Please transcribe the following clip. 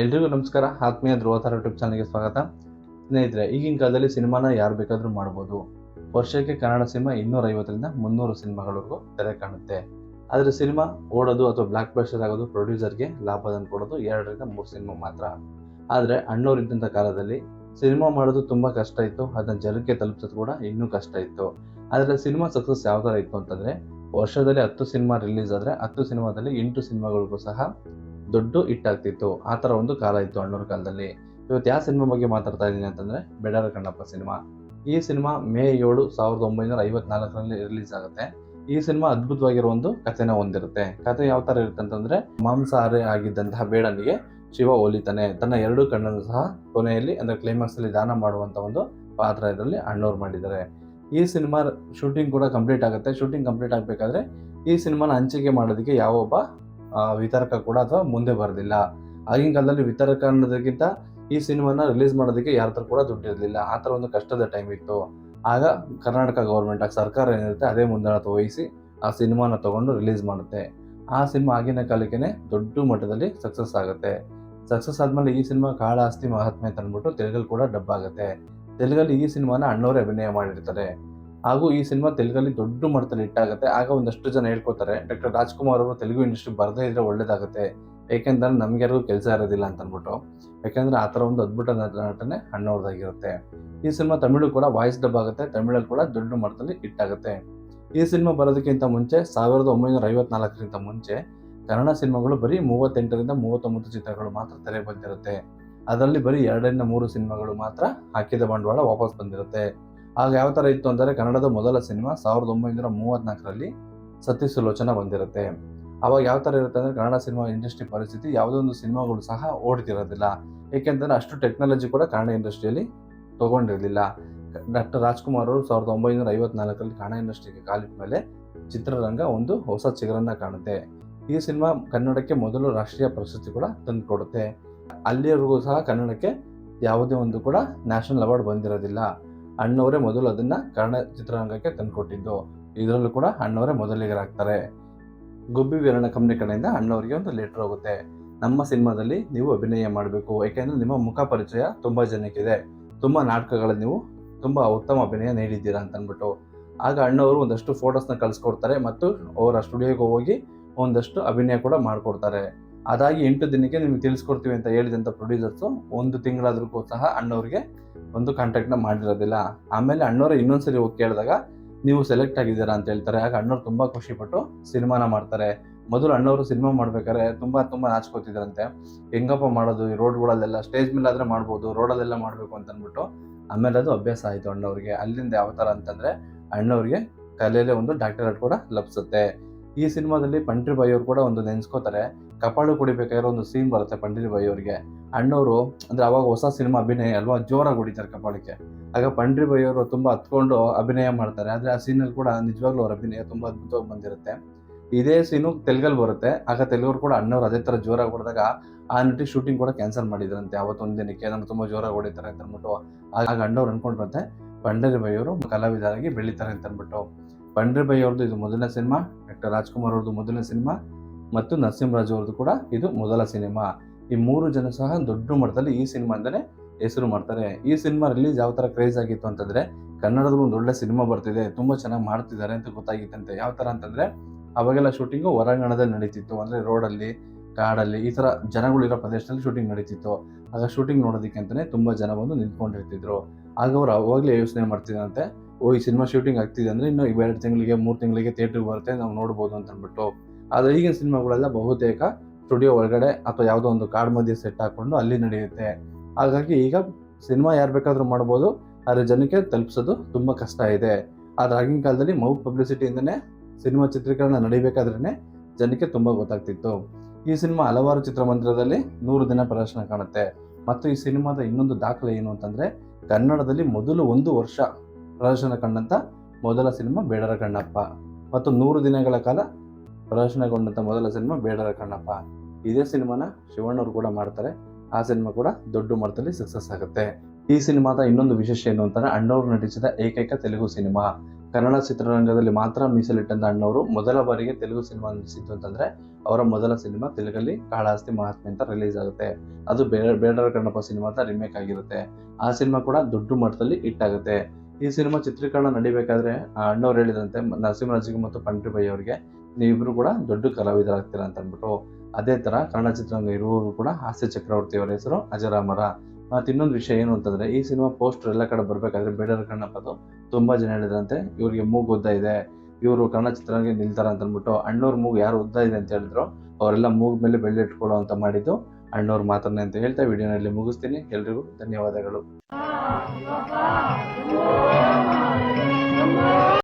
ಎಲ್ರಿಗೂ ನಮಸ್ಕಾರ. ಆತ್ಮೀಯ ಧ್ರುವತಾರ ಯೂಟ್ಯೂಬ್ ಚಾನಲ್ಗೆ ಸ್ವಾಗತ. ಸ್ನೇಹಿತರೆ, ಈಗಿನ ಕಾಲದಲ್ಲಿ ಸಿನಿಮಾನ ಯಾರು ಬೇಕಾದರೂ ಮಾಡ್ಬೋದು. ವರ್ಷಕ್ಕೆ ಕನ್ನಡ ಸಿನಿಮಾ ಇನ್ನೂರ ಐವತ್ತರಿಂದ ಮುನ್ನೂರು ಸಿನಿಮಾಗಳವರೆಗೂ ತೆರೆ ಕಾಣುತ್ತೆ. ಆದರೆ ಸಿನಿಮಾ ಓಡೋದು ಅಥವಾ ಬ್ಲಾಕ್ ಬಸ್ಟರ್ ಆಗೋದು ಪ್ರೊಡ್ಯೂಸರ್ಗೆ ಲಾಭ ಕೊಡೋದು ಎರಡರಿಂದ ಮೂರು ಸಿನಿಮಾ ಮಾತ್ರ. ಆದರೆ ಅಣ್ಣವ್ರು ಇದ್ದಂಥ ಕಾಲದಲ್ಲಿ ಸಿನಿಮಾ ಮಾಡೋದು ತುಂಬ ಕಷ್ಟ ಇತ್ತು. ಅದನ್ನ ಜನಕ್ಕೆ ತಲುಪಿಸೋದು ಕೂಡ ಇನ್ನೂ ಕಷ್ಟ ಇತ್ತು. ಆದರೆ ಸಿನಿಮಾ ಸಕ್ಸಸ್ ಯಾವ ಥರ ಇತ್ತು ಅಂತಂದರೆ ವರ್ಷದಲ್ಲಿ ಹತ್ತು ಸಿನಿಮಾ ರಿಲೀಸ್ ಆದರೆ ಹತ್ತು ಸಿನಿಮಾದಲ್ಲಿ ಎಂಟು ಸಿನಿಮಾಗಳಿಗೂ ಸಹ ದೊಡ್ಡ ಹಿಟ್ಟಾಗ್ತಿತ್ತು ಆ ಥರ ಒಂದು ಕಾಲ ಇತ್ತು ಅಣ್ಣೂರ ಕಾಲದಲ್ಲಿ. ಇವತ್ತು ಯಾವ ಸಿನಿಮಾ ಬಗ್ಗೆ ಮಾತಾಡ್ತಾ ಇದ್ದೀನಿ ಅಂತಂದರೆ, ಬೆಡರ ಕಣ್ಣಪ್ಪ ಸಿನಿಮಾ. ಈ ಸಿನಿಮಾ ಮೇ ಏಳು ಸಾವಿರದ ಒಂಬೈನೂರ ಐವತ್ನಾಲ್ಕರಲ್ಲಿ ರಿಲೀಸ್ ಆಗುತ್ತೆ. ಈ ಸಿನಿಮಾ ಅದ್ಭುತವಾಗಿರೋ ಒಂದು ಕಥೆನ ಹೊಂದಿರುತ್ತೆ. ಕಥೆ ಯಾವ ಥರ ಇರುತ್ತೆ ಅಂತಂದರೆ, ಮಾಂಸಾಹಾರಿ ಆಗಿದ್ದಂತಹ ಬೇಡನಿಗೆ ಶಿವ ಹೋಲಿತಾನೆ ತನ್ನ ಎರಡು ಕಣ್ಣನ್ನು ಸಹ ಕೊನೆಯಲ್ಲಿ, ಅಂದರೆ ಕ್ಲೈಮ್ಯಾಕ್ಸ್ ಅಲ್ಲಿ ದಾನ ಮಾಡುವಂತ ಒಂದು ಪಾತ್ರ ಇದರಲ್ಲಿ ಅಣ್ಣವ್ರು ಮಾಡಿದ್ದಾರೆ. ಈ ಸಿನಿಮಾ ಶೂಟಿಂಗ್ ಕೂಡ ಕಂಪ್ಲೀಟ್ ಆಗುತ್ತೆ. ಶೂಟಿಂಗ್ ಕಂಪ್ಲೀಟ್ ಆಗಬೇಕಾದ್ರೆ ಈ ಸಿನಿಮಾನ ಹಂಚಿಕೆ ಮಾಡೋದಕ್ಕೆ ಯಾವೊಬ್ಬ ವಿತರಕ ಕೂಡ ಅಥವಾ ಮುಂದೆ ಬರಲಿಲ್ಲ ಆಗಿನ ಕಾಲದಲ್ಲಿ ವಿತರಕ ಅನ್ನೋದಕ್ಕಿಂತ ಈ ಸಿನಿಮಾನ ರಿಲೀಸ್ ಮಾಡೋದಕ್ಕೆ ಯಾರ ಹತ್ರ ಕೂಡ ದುಡ್ಡು ಇರಲಿಲ್ಲ. ಆ ಥರ ಒಂದು ಕಷ್ಟದ ಟೈಮ್ ಇತ್ತು. ಆಗ ಕರ್ನಾಟಕ ಗೌರ್ಮೆಂಟ್ ಆಗ ಸರ್ಕಾರ ಏನಿರುತ್ತೆ ಅದೇ ಮುಂದಾಳತ್ವ ವಹಿಸಿ ಆ ಸಿನಿಮಾನ ತಗೊಂಡು ರಿಲೀಸ್ ಮಾಡುತ್ತೆ. ಆ ಸಿನಿಮಾ ಆಗಿನ ಕಾಲಕ್ಕೆ ದೊಡ್ಡ ಮಟ್ಟದಲ್ಲಿ ಸಕ್ಸಸ್ ಆಗುತ್ತೆ. ಸಕ್ಸಸ್ ಆದಮೇಲೆ ಈ ಸಿನಿಮಾ ಕಾಳ ಆಸ್ತಿ ಮಹಾತ್ಮೆ ಅಂತ ಅಂದ್ಬಿಟ್ಟು ತೆಲುಗಲ್ಲಿ ಕೂಡ ಡಬ್ ಆಗುತ್ತೆ. ತೆಲುಗಲ್ಲಿ ಈ ಸಿನಿಮಾನ ಅಣ್ಣವರೇ ಅಭಿನಯ ಮಾಡಿರ್ತಾರೆ. ಹಾಗೂ ಈ ಸಿನಿಮಾ ತೆಲುಗಲ್ಲಿ ದೊಡ್ಡ ಮಟ್ಟದಲ್ಲಿ ಹಿಟ್ಟಾಗುತ್ತೆ ಆಗ ಒಂದಷ್ಟು ಜನ ಹೇಳ್ಕೊತಾರೆ ಡಾಕ್ಟರ್ ರಾಜ್ಕುಮಾರ್ ಅವರು ತೆಲುಗು ಇಂಡಸ್ಟ್ರಿ ಬರದೇ ಇದ್ರೆ ಒಳ್ಳೇದಾಗುತ್ತೆ. ಏಕೆಂದ್ರೆ ನಮ್ಗೆ ಯಾರಿಗೂ ಕೆಲಸ ಇರೋದಿಲ್ಲ ಅಂತ ಅಂದ್ಬಿಟ್ಟು ಯಾಕೆಂದ್ರೆ ಆ ಥರ ಒಂದು ಅದ್ಭುತ ನಟ- ನಟನೆ ಅಣ್ಣವ್ರದ್ದಾಗಿರುತ್ತೆ ಈ ಸಿನಿಮಾ ತಮಿಳು ಕೂಡ ವಾಯ್ಸ್ ಡಬ್ ಆಗುತ್ತೆ, ತಮಿಳಲ್ಲಿ ಕೂಡ ದೊಡ್ಡ ಮಟ್ಟದಲ್ಲಿ ಹಿಟ್ ಆಗುತ್ತೆ. ಈ ಸಿನಿಮಾ ಬರೋದಕ್ಕಿಂತ ಮುಂಚೆ, ಸಾವಿರದ ಒಂಬೈನೂರ ಐವತ್ನಾಲ್ಕರಿಂದ ಮುಂಚೆ, ಕನ್ನಡ ಸಿನಿಮಾಗಳು ಬರೀ ಮೂವತ್ತೆಂಟರಿಂದ ಮೂವತ್ತೊಂಬತ್ತು ಚಿತ್ರಗಳು ಮಾತ್ರ ತೆರೆ ಬಂದಿರುತ್ತೆ. ಅದರಲ್ಲಿ ಬರೀ ಎರಡರಿಂದ ಮೂರು ಸಿನಿಮಾಗಳು ಮಾತ್ರ ಹಾಕಿದ ಬಂಡವಾಳ ವಾಪಸ್ ಬಂದಿರುತ್ತೆ. ಆಗ ಯಾವ ಥರ ಇತ್ತು ಅಂದರೆ ಕನ್ನಡದ ಮೊದಲ ಸಿನಿಮಾ ಸಾವಿರದ ಒಂಬೈನೂರ ಮೂವತ್ತ್ನಾಲ್ಕರಲ್ಲಿ ಸತ್ಯ ಸುಲೋಚನ ಬಂದಿರುತ್ತೆ. ಅವಾಗ ಯಾವ ಥರ ಇರುತ್ತೆ ಅಂದರೆ ಕನ್ನಡ ಸಿನಿಮಾ ಇಂಡಸ್ಟ್ರಿ ಪರಿಸ್ಥಿತಿ ಯಾವುದೇ ಒಂದು ಸಿನಿಮಾಗಳು ಸಹ ಓಡ್ತಿರೋದಿಲ್ಲ. ಏಕೆಂದರೆ ಅಷ್ಟು ಟೆಕ್ನಾಲಜಿ ಕೂಡ ಕನ್ನಡ ಇಂಡಸ್ಟ್ರಿಯಲ್ಲಿ ತೊಗೊಂಡಿರಲಿಲ್ಲ. ಡಾಕ್ಟರ್ ರಾಜ್ಕುಮಾರ್ ಅವರು ಸಾವಿರದ ಒಂಬೈನೂರ ಐವತ್ನಾಲ್ಕರಲ್ಲಿ ಕನ್ನಡ ಇಂಡಸ್ಟ್ರಿಗೆ ಕಾಲಿಟ್ಟ ಮೇಲೆ ಚಿತ್ರರಂಗ ಒಂದು ಹೊಸ ಚಿಗರನ್ನು ಕಾಣುತ್ತೆ. ಈ ಸಿನಿಮಾ ಕನ್ನಡಕ್ಕೆ ಮೊದಲು ರಾಷ್ಟ್ರೀಯ ಪ್ರಶಸ್ತಿ ಕೂಡ ತಂದುಕೊಡುತ್ತೆ. ಅಲ್ಲಿಯವರೆಗೂ ಸಹ ಕನ್ನಡಕ್ಕೆ ಯಾವುದೇ ಒಂದು ಕೂಡ ನ್ಯಾಷನಲ್ ಅವಾರ್ಡ್ ಬಂದಿರೋದಿಲ್ಲ. ಅಣ್ಣವರೇ ಮೊದಲು ಅದನ್ನ ಕನ್ನಡ ಚಿತ್ರರಂಗಕ್ಕೆ ತಂದುಕೊಟ್ಟಿದ್ದು. ಇದರಲ್ಲೂ ಕೂಡ ಅಣ್ಣವರೇ ಮೊದಲಿಗರಾಗ್ತಾರೆ. ಗುಬ್ಬಿ ವೀರಣ ಕಂಪ್ನಿ ಕಡೆಯಿಂದ ಅಣ್ಣವರಿಗೆ ಒಂದು ಲೆಟರ್ ಹೋಗುತ್ತೆ. ನಮ್ಮ ಸಿನಿಮಾದಲ್ಲಿ ನೀವು ಅಭಿನಯ ಮಾಡಬೇಕು. ಏಕೆಂದರೆ ನಿಮ್ಮ ಮುಖ ಪರಿಚಯ ತುಂಬಾ ಜನಕ್ಕಿದೆ. ತುಂಬಾ ನಾಟಕಗಳಲ್ಲಿ ನೀವು ತುಂಬಾ ಉತ್ತಮ ಅಭಿನಯ ನೀಡಿದ್ದೀರಾ ಅಂತ ಅಂದ್ಬಿಟ್ಟು ಆಗ ಅಣ್ಣವರು ಒಂದಷ್ಟು ಫೋಟೋಸ್ನ ಕಳಿಸ್ಕೊಡ್ತಾರೆ ಮತ್ತು ಅವರ ಸ್ಟುಡಿಯೋಗೆ ಹೋಗಿ ಒಂದಷ್ಟು ಅಭಿನಯ ಕೂಡ ಮಾಡಿಕೊಡ್ತಾರೆ. ಅದಾಗಿ ಎಂಟು ದಿನಕ್ಕೆ ನಿಮ್ಗೆ ತಿಳಿಸ್ಕೊಡ್ತೀವಿ ಅಂತ ಹೇಳಿದಂಥ ಪ್ರೊಡ್ಯೂಸರ್ಸು ಒಂದು ತಿಂಗಳಾದ್ರೂ ಸಹ ಅಣ್ಣವ್ರಿಗೆ ಒಂದು ಕಾಂಟ್ಯಾಕ್ಟ್ನ ಮಾಡಿರೋದಿಲ್ಲ. ಆಮೇಲೆ ಅಣ್ಣವ್ರು ಇನ್ನೊಂದ್ಸರಿ ಹೋಗಿ ಕೇಳಿದಾಗ, ನೀವು ಸೆಲೆಕ್ಟ್ ಆಗಿದ್ದೀರಾ? ಅಂತ ಹೇಳ್ತಾರೆ. ಆಗ ಅಣ್ಣವ್ರು ತುಂಬ ಖುಷಿಪಟ್ಟು ಸಿನಿಮಾನ ಮಾಡ್ತಾರೆ. ಮೊದಲು ಅಣ್ಣವರು ಸಿನಿಮಾ ಮಾಡ್ಬೇಕಾದ್ರೆ ತುಂಬ ತುಂಬ ನಾಚ್ಕೋತಿದ್ರಂತೆ. ಹೆಂಗಪ್ಪ ಮಾಡೋದು? ಈ ರೋಡ್ಗಳಲ್ಲೆಲ್ಲ ಸ್ಟೇಜ್ ಮೇಲೆ ಆದರೆ ಮಾಡ್ಬೋದು, ರೋಡಲ್ಲೆಲ್ಲ ಮಾಡಬೇಕು ಅಂತ ಅಂದ್ಬಿಟ್ಟು ಆಮೇಲೆ ಅದು ಅಭ್ಯಾಸ ಆಯಿತು ಅಣ್ಣವ್ರಿಗೆ ಅಲ್ಲಿಂದ ಯಾವ ಥರ ಅಂತಂದರೆ ಅಣ್ಣವ್ರಿಗೆ ಕಲೆಯಲ್ಲೇ ಒಂದು ಡಾಕ್ಟರೇಟ್ ಕೂಡ ಲಭಿಸುತ್ತೆ. ಈ ಸಿನಿಮಾದಲ್ಲಿ ಪಂಡ್ರಿ ಬಾಯಿ ಕೂಡ ಒಂದು ನೆನೆಸ್ಕೋತಾರೆ. ಕಪಾಳು ಕುಡಿಬೇಕಾಗಿರೋ ಒಂದು ಸೀನ್ ಬರುತ್ತೆ ಪಂಡ್ರಿ ಬಾಯಿ ಅವ್ರಿಗೆ ಅಣ್ಣವರು ಅಂದ್ರೆ ಅವಾಗ ಹೊಸ ಸಿನಿಮಾ ಅಭಿನಯ ಅಲ್ವಾ? ಜೋರಾಗಿ ಹೊಡಿತಾರೆ ಕಪಾಳಕ್ಕೆ. ಆಗ ಪಂಡ್ರಿ ಬಾಯಿ ಅವರು ತುಂಬಾ ಹತ್ಕೊಂಡು ಅಭಿನಯ ಮಾಡ್ತಾರೆ. ಆದ್ರೆ ಆ ಸೀನಲ್ಲಿ ಕೂಡ ನಿಜವಾಗ್ಲೂ ಅವ್ರ ಅಭಿನಯ ತುಂಬಾ ಅದ್ಭುತವಾಗಿ ಬಂದಿರುತ್ತೆ. ಇದೇ ಸೀನು ತೆಲುಗಲ್ಲಿ ಬರುತ್ತೆ. ಆಗ ತೆಲುಗರು ಕೂಡ ಅಣ್ಣವ್ರು ಅದೇ ತರ ಜೋರಾಗಿ ಹೊಡೆದಾಗ ಆ ನಟಿ ಶೂಟಿಂಗ್ ಕೂಡ ಕ್ಯಾನ್ಸಲ್ ಮಾಡಿದ್ರಂತೆ. ಅವತ್ತೊಂದು ದಿನಕ್ಕೆ ನಾನು ತುಂಬಾ ಜೋರಾಗಿ ಹೊಡಿತಾರೆ ಅಂತ ಅಂದ್ಬಿಟ್ಟು. ಆಗ ಅಣ್ಣವ್ರು ಅನ್ಕೊಂಡ್ರಂತೆ ಪಂಡರಿ ಬೈಯವರು ಕಲಾವಿದರಾಗಿ ಬೆಳಿತಾರೆ ಅಂತ ಅಂದ್ಬಿಟ್ಟು. ಪಂಡ್ರಿ ಬೈಯವ್ರದ್ದು ಇದು ಮೊದಲನೇ ಸಿನಿಮಾ ಡಾಕ್ಟರ್ ರಾಜ್ಕುಮಾರ್ ಅವ್ರದ್ದು ಮೊದಲನೇ ಸಿನಿಮಾ, ಮತ್ತು ನರಸಿಂಹರಾಜು ಅವ್ರದ್ದು ಕೂಡ ಇದು ಮೊದಲ ಸಿನಿಮಾ. ಈ ಮೂರು ಜನ ಸಹ ದೊಡ್ಡ ಮಟ್ಟದಲ್ಲಿ ಈ ಸಿನಿಮಾದಲ್ಲೇ ಹೆಸರು ಮಾಡ್ತಾರೆ. ಈ ಸಿನಿಮಾ ರಿಲೀಸ್ ಯಾವ ಥರ ಕ್ರೇಜ್ ಆಗಿತ್ತು ಅಂತಂದರೆ, ಕನ್ನಡದಲ್ಲಿ ಒಂದು ಒಳ್ಳೆ ಸಿನಿಮಾ ಬರ್ತಿದೆ, ತುಂಬ ಚೆನ್ನಾಗಿ ಮಾಡ್ತಿದ್ದಾರೆ ಅಂತ ಗೊತ್ತಾಗಿತ್ತಂತೆ. ಯಾವ ಥರ ಅಂತಂದರೆ, ಅವಾಗೆಲ್ಲ ಶೂಟಿಂಗು ಹೊರಾಂಗಣದಲ್ಲಿ ನಡೀತಿತ್ತು. ಅಂದರೆ ರೋಡಲ್ಲಿ, ಕಾಡಲ್ಲಿ, ಈ ಥರ ಜನಗಳಿರೋ ಪ್ರದೇಶದಲ್ಲಿ ಶೂಟಿಂಗ್ ನಡೀತಿತ್ತು. ಆಗ ಶೂಟಿಂಗ್ ನೋಡೋದಕ್ಕೆ ಅಂತಲೇ ತುಂಬ ಜನ ಬಂದು ನಿಂತ್ಕೊಂಡಿರ್ತಿದ್ರು. ಆಗ ಅವರು ಅವಾಗಲೇ ಯೋಚನೆ ಮಾಡ್ತಿದ್ದಂತೆ ಓ, ಈ ಸಿನಿಮಾ ಶೂಟಿಂಗ್ ಆಗ್ತಿದೆ ಅಂದರೆ ಇನ್ನು ಎರಡು ತಿಂಗಳಿಗೆ, ಮೂರು ತಿಂಗಳಿಗೆ ಥಿಯೇಟ್ರಿಗೆ ಬರುತ್ತೆ, ನಾವು ನೋಡ್ಬೋದು ಅಂತ ಅಂದ್ಬಿಟ್ಟು ಆದರೆ ಈಗಿನ ಸಿನಿಮಾಗಳೆಲ್ಲ ಬಹುತೇಕ ಸ್ಟುಡಿಯೋ ಒಳಗಡೆ ಅಥವಾ ಯಾವುದೋ ಒಂದು ಕಾಡ್ ಮಧ್ಯೆ ಸೆಟ್ ಹಾಕೊಂಡು ಅಲ್ಲಿ ನಡೆಯುತ್ತೆ. ಹಾಗಾಗಿ ಈಗ ಸಿನಿಮಾ ಯಾರು ಬೇಕಾದರೂ ಮಾಡ್ಬೋದು. ಆದರೆ ಜನಕ್ಕೆ ತಲುಪಿಸೋದು ತುಂಬ ಕಷ್ಟ ಇದೆ. ಆದರೆ ಆಗಿನ ಕಾಲದಲ್ಲಿ ಮೌ ಪಬ್ಲಿಸಿಟಿಯಿಂದನೇ ಸಿನಿಮಾ ಚಿತ್ರೀಕರಣ ನಡಿಬೇಕಾದ್ರೇ ಜನಕ್ಕೆ ತುಂಬ ಗೊತ್ತಾಗ್ತಿತ್ತು. ಈ ಸಿನಿಮಾ ಹಲವಾರು ಚಿತ್ರಮಂದಿರದಲ್ಲಿ ನೂರು ದಿನ ಪ್ರದರ್ಶನ ಕಾಣುತ್ತೆ. ಮತ್ತು ಈ ಸಿನಿಮಾದ ಇನ್ನೊಂದು ದಾಖಲೆ ಏನು ಅಂತಂದರೆ ಕನ್ನಡದಲ್ಲಿ ಮೊದಲು ಒಂದು ವರ್ಷ ಪ್ರದರ್ಶನ ಕಂಡಂಥ ಮೊದಲ ಸಿನಿಮಾ ಬೇಡರ ಕಣ್ಣಪ್ಪ. ಮತ್ತು ನೂರು ದಿನಗಳ ಕಾಲ ಪ್ರದರ್ಶನಗೊಂಡಂಥ ಮೊದಲ ಸಿನಿಮಾ ಬೇಡರ ಕಣ್ಣಪ್ಪ. ಇದೇ ಸಿನಿಮಾನ ಶಿವಣ್ಣವ್ರು ಕೂಡ ಮಾಡ್ತಾರೆ. ಆ ಸಿನಿಮಾ ಕೂಡ ದೊಡ್ಡ ಮಟ್ಟದಲ್ಲಿ ಸಕ್ಸಸ್ ಆಗುತ್ತೆ. ಈ ಸಿನಿಮಾದ ಇನ್ನೊಂದು ವಿಶೇಷ ಏನು ಅಂತಂದ್ರೆ ಅಣ್ಣವರು ನಟಿಸಿದ ಏಕೈಕ ತೆಲುಗು ಸಿನಿಮಾ. ಕನ್ನಡ ಚಿತ್ರರಂಗದಲ್ಲಿ ಮಾತ್ರ ಮೀಸಲಿಟ್ಟಂತ ಅಣ್ಣವರು ಮೊದಲ ಬಾರಿಗೆ ತೆಲುಗು ಸಿನಿಮಾ ನಟಿಸಿದ್ದು ಅಂತಂದ್ರೆ ಅವರ ಮೊದಲ ಸಿನಿಮಾ ತೆಲುಗಲ್ಲಿ ಕಾಳಾಸ್ತಿ ಮಹಾತ್ಮೆ ಅಂತ ರಿಲೀಸ್ ಆಗುತ್ತೆ. ಅದು ಬೇಡ ಬೇಡರ ಕಣ್ಣಪ್ಪ ಸಿನಿಮಾ ಅಂತ ರಿಮೇಕ್ ಆಗಿರುತ್ತೆ. ಆ ಸಿನಿಮಾ ಕೂಡ ದೊಡ್ಡ ಮಟ್ಟದಲ್ಲಿ ಹಿಟ್ ಆಗುತ್ತೆ. ಈ ಸಿನಿಮಾ ಚಿತ್ರೀಕರಣ ನಡಿಬೇಕಾದ್ರೆ ಅಣ್ಣವ್ರು ಹೇಳಿದಂತೆ ನರಸಿಂಹರಾಜಿಗೆ ಮತ್ತು ಪಂಡ್ರಿ ಬೈ ಅವರಿಗೆ ನೀವಿಬ್ರು ಕೂಡ ದೊಡ್ಡ ಕಲಾವಿದರಾಗ್ತೀರ ಅಂತ ಅಂದ್ಬಿಟ್ಟು ಅದೇ ತರ ಕನ್ನಡ ಚಿತ್ರರಂಗ ಇರುವವರು ಕೂಡ ಹಾಸ್ಯ ಚಕ್ರವರ್ತಿ ಅವರ ಹೆಸರು ಅಜರಾಮರ. ಮತ್ತು ಇನ್ನೊಂದು ವಿಷಯ ಏನು ಅಂತಂದ್ರೆ, ಈ ಸಿನಿಮಾ ಪೋಸ್ಟರ್ ಎಲ್ಲ ಕಡೆ ಬರಬೇಕಾದ್ರೆ ಬೇಡರ ಕಣ್ಣಪ್ಪದು ತುಂಬಾ ಜನ ಹೇಳಿದ್ರಂತೆ, ಇವರಿಗೆ ಮೂಗು ಉದ್ದ ಇದೆ, ಇವರು ಕನ್ನಡ ಚಿತ್ರರಂಗ ನಿಲ್ತಾರೆ ಅಂತ ಅಂದ್ಬಿಟ್ಟು ಅಣ್ಣವ್ರ ಮೂಗು ಯಾರು ಉದ್ದ ಇದೆ ಅಂತ ಹೇಳಿದ್ರು, ಅವರೆಲ್ಲ ಮೂಗ್ ಮೇಲೆ ಬೆಳ್ಳಿ ಇಟ್ಕೊಳ್ಳೋ ಅಂತ ಮಾಡಿದ್ದು ಅಣ್ಣವ್ರ ಮಾತನ್ನೇ ಅಂತ ಹೇಳ್ತಾ ವಿಡಿಯೋನಲ್ಲಿ ಮುಗಿಸ್ತೀನಿ. ಎಲ್ರಿಗೂ ಧನ್ಯವಾದಗಳು.